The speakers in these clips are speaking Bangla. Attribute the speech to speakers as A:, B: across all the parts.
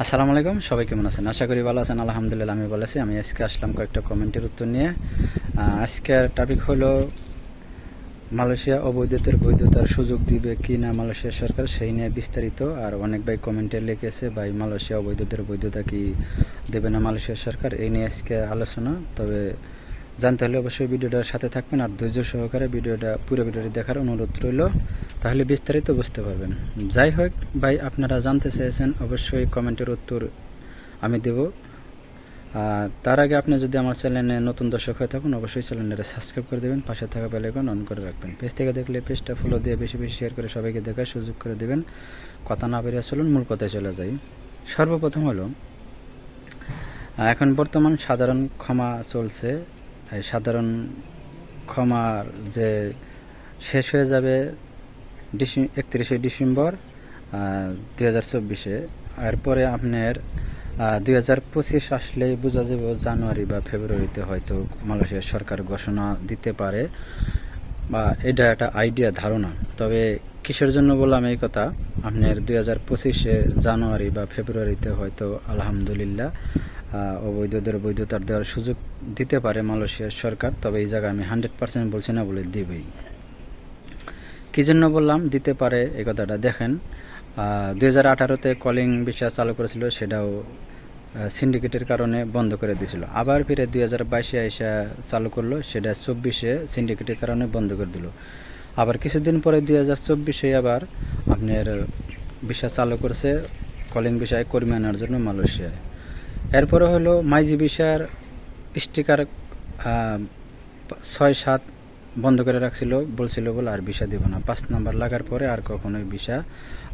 A: আসসালামু আলাইকুম, সবাই কেমন আছেন? আশা করি ভালো আছেন, আলহামদুলিল্লাহ আমি বলেছি আমি আজকে আসলাম কয়েকটা কমেন্টের উত্তর নিয়ে। আজকের টপিক হলো মালয়েশিয়া অবৈধতার বৈধতার সুযোগ দিবে কি না মালয়েশিয়া সরকার, সেই নিয়ে বিস্তারিত। আর অনেক ভাই কমেন্টে লিখেছে, ভাই, মালয়েশিয়া অবৈধতার বৈধতা কি দেবে না মালয়েশিয়া সরকার? এই নিয়ে আজকে আলোচনা। তবে জানতে হলে অবশ্যই ভিডিওটার সাথে থাকবেন। আর ধৈর্য সহকারে ভিডিওটা, পুরো ভিডিওটি দেখার অনুরোধ রইল। তাহলে বিস্তারিত বুঝতে পারবেন। যাই হোক, ভাই, আপনারা জানতে চেয়েছেন, অবশ্যই কমেন্টের উত্তর আমি দেব। তার আগে আপনি যদি আমার চ্যানেলে নতুন দর্শক হয়ে থাকুন, অবশ্যই চ্যানেলটা সাবস্ক্রাইব করে দেবেন, পাশে থাকা বেলাইকন অন করে রাখবেন। পেজ থেকে দেখলে পেজটা ফলো দিয়ে বেশি বেশি শেয়ার করে সবাইকে দেখার সুযোগ করে দেবেন। কথা না বেরিয়ে চলুন, মূল কথায় চলে যাই। সর্বপ্রথম হলো এখন বর্তমান সাধারণ ক্ষমা চলছে। সাধারণ ক্ষমার যে শেষ হয়ে যাবে একত্রিশে ডিসেম্বর দুই হাজার চব্বিশে। এরপরে আপনার দুই হাজার পঁচিশ আসলেই বোঝা যাবে জানুয়ারি বা ফেব্রুয়ারিতে হয়তো মালয়েশিয়ার সরকার ঘোষণা দিতে পারে। বা এটা একটা আইডিয়া ধারণা। তবে কিসের জন্য বললাম এই কথা? আপনার দুই হাজার পঁচিশে জানুয়ারি বা ফেব্রুয়ারিতে হয়তো আলহামদুলিল্লাহ অবৈধদের বৈধতার দেওয়ার সুযোগ দিতে পারে মালয়েশিয়ার সরকার। তবে এই জায়গায় আমি হান্ড্রেড পার্সেন্ট বলছি না বলে দিবেই। কী জন্য বললাম, দিতে পারে এই কথাটা। দেখেন দুই হাজার আঠারোতে কলিং বিষয় চালু করেছিল, সেটাও সিন্ডিকেটের কারণে বন্ধ করে দিয়েছিল। আবার ফিরে দুই হাজার বাইশে এসে চালু করল, সেটা চব্বিশে সিন্ডিকেটের কারণে বন্ধ করে দিল। আবার কিছুদিন পরে দুই হাজার চব্বিশে আবার আপনার বিষয় চালু করছে, কলিং বিষয়ে কর্মী আনার জন্য মালয়েশিয়ায়। এরপরে হলো মাইজি বিষয়ের স্টিকার ছয় সাত বন্ধ করে রাখছিল, বলছিল বলে আর ভিসা দিব না। পাঁচ নাম্বার লাগার পরে আর কখনোই ভিসা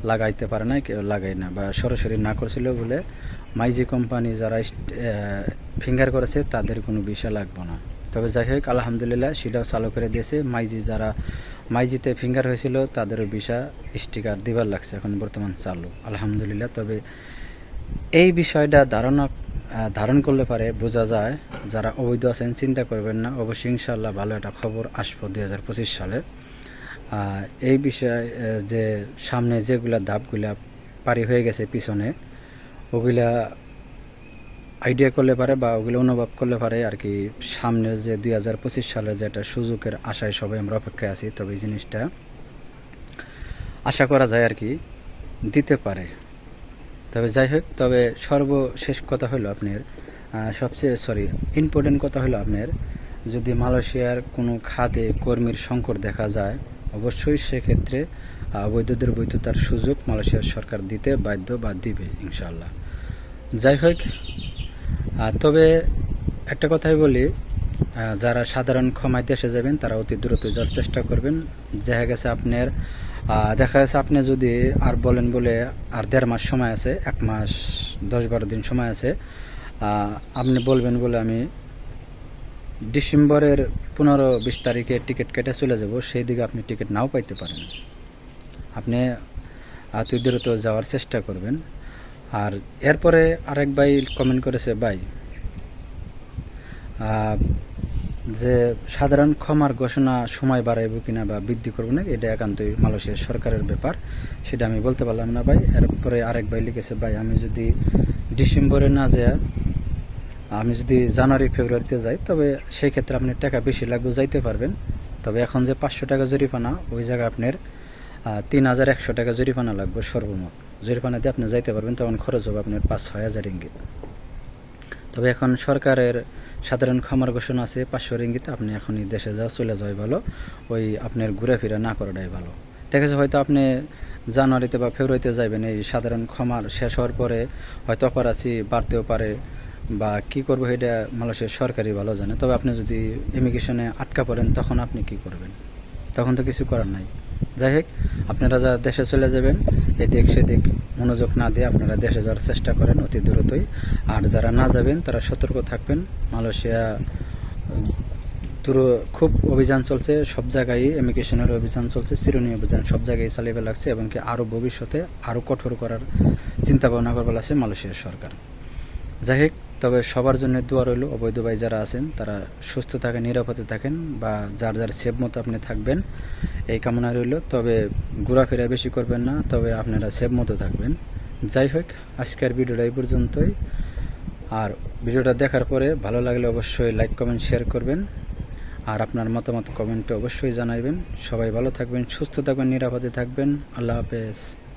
A: লাগাইতে পারে না কেউ লাগাই না। বা সরাসরি না করছিল বলে মাইজি কোম্পানি যারা ফিঙ্গার করেছে, তাদের কোনো ভিসা লাগবে না। তবে যাই হোক, আলহামদুলিল্লাহ সেটাও চালু করে দিয়েছে। মাইজি যারা, মাইজিতে ফিঙ্গার হয়েছিল, তাদেরও ভিসা স্টিকার দিবার লাগছে এখন বর্তমান চালু। আলহামদুলিল্লাহ, তবে এই বিষয়টা ধারণা ধারণ করলে পারে বোঝা যায়, যারা অবৈধ আছেন, চিন্তা করবেন না। অবশ্যই ইনশাল্লাহ ভালো একটা খবর আসব দুই হাজার পঁচিশ সালে। এই বিষয়ে যে সামনে যেগুলা ধাপগুলা পারি হয়ে গেছে পিছনে, ওগুলা আইডিয়া করলে পারে বা ওগুলো অনুভব করলে পারে আর কি। সামনে যে দুই হাজার পঁচিশ সালে যেটা সুযোগের আশায় সবাই আমরা অপেক্ষায় আছি, তবে এই জিনিসটা আশা করা যায় আর কি, দিতে পারে। তবে যাই হোক তবে সর্বশেষ কথা হলো আপনার সবচেয়ে সরি ইম্পর্টেন্ট কথা হলো আপনার যদি মালয়েশিয়ার কোনো খাতে কর্মীর সংকট দেখা যায় অবশ্যই সেক্ষেত্রে আহ, অবৈধদের বৈধতার সুযোগ মালয়েশিয়ার সরকার দিতে বাধ্য বা দিবে ইনশাল্লাহ যাই হোক তবে একটা কথাই বলি যারা সাধারণ ক্ষমায় দেশে যাবেন তারা অতি দ্রুত যাওয়ার চেষ্টা করবেন। দেখা গেছে আপনার দেখা যাচ্ছে আপনি যদি আর বলেন বলে আর দেড় মাস সময় আছে, এক মাস, দশ বারো দিন সময় আছে আপনি বলবেন বলে আমি ডিসেম্বরের পনেরো বিশ তারিখে টিকিট কেটে চলে যাব, সেই দিকে আপনি টিকিট নাও পাইতে পারেন। আপনি অতি দ্রুত যাওয়ার চেষ্টা করবেন। আর এরপরে আরেক ভাই কমেন্ট করেছে, ভাই যে সাধারণ ক্ষমার ঘোষণা সময় বাড়াইব কিনা বা বৃদ্ধি করব না, এটা একান্তই মালয়েশিয়ার সরকারের ব্যাপার। সেটা আমি বলতে পারলাম না ভাই। এরপরে আরেক ভাই লিখেছে, ভাই, আমি যদি ডিসেম্বরে না যাই, আমি যদি জানুয়ারি, ফেব্রুয়ারিতে যাই, তবে সেই ক্ষেত্রে আপনি টাকা বেশি লাগবে, যাইতে পারবেন। তবে এখন যে পাঁচশো টাকা জরিমানা, ওই জায়গায় আপনার তিন হাজার একশো টাকা জরিমানা লাগবে সর্বমোট। জরিমানা দিয়ে আপনি যাইতে পারবেন, তখন খরচ হবে আপনার পাঁচ, ছয় হাজার ইঙ্গিত তবে এখন সরকারের সাধারণ ক্ষমার ঘোষণা আছে, পাঁচশো রিঙ্গিত, আপনি এখনই দেশে যাওয়া চলে যাওয়াই ভালো। ওই আপনার ঘুরে ফিরে না করাটাই ভালো। দেখা যাচ্ছে হয়তো আপনি জানুয়ারিতে বা ফেব্রুয়ারিতে যাবেন এই সাধারণ ক্ষমার শেষ হওয়ার পরে হয়তো অপারাসি বাড়তেও পারে বা কি করব এটা মালয়েশিয়ার সরকারি ভালো জানে। তবে আপনি যদি ইমিগ্রেশনে আটকা পড়েন, তখন আপনি কি করবেন? তখন তো কিছু করার নাই। যাই হোক, আপনারা যা দেশে চলে যাবেন, এদিক সেদিক মনোযোগ না দিয়ে আপনারা দেশে যাওয়ার চেষ্টা করেন অতি দ্রুতই। আর যারা না যাবেন, তারা সতর্ক থাকবেন। মালয়েশিয়া পুরো খুব অভিযান চলছে, সব জায়গায় ইমিগ্রেশনের অভিযান চলছে, চিরুনি অভিযান সব জায়গায় চালিয়ে লাগছে এবং কি আরও ভবিষ্যতে আরও কঠোর করার চিন্তা ভাবনা করবার আছে মালয়েশিয়ার সরকার। যাই হোক তবে সবার জন্য দোয়া রইল, অবৈধ ভাই যারা আছেন, তারা সুস্থ থাকেন, নিরাপদে থাকেন বা যার যার সেব মতো আপনি থাকবেন, এই কামনা রইল। তবে ঘোরাফেরা বেশি করবেন না, তবে আপনারা সেব মতো থাকবেন। যাই হোক, আজকের ভিডিওটা এই পর্যন্তই। আর ভিডিওটা দেখার পরে ভালো লাগলে অবশ্যই লাইক, কমেন্ট, শেয়ার করবেন। আর আপনার মতামত কমেন্টে অবশ্যই জানাবেন সবাই ভালো থাকবেন, সুস্থ থাকবেন, নিরাপদে থাকবেন। আল্লাহ হাফেজ।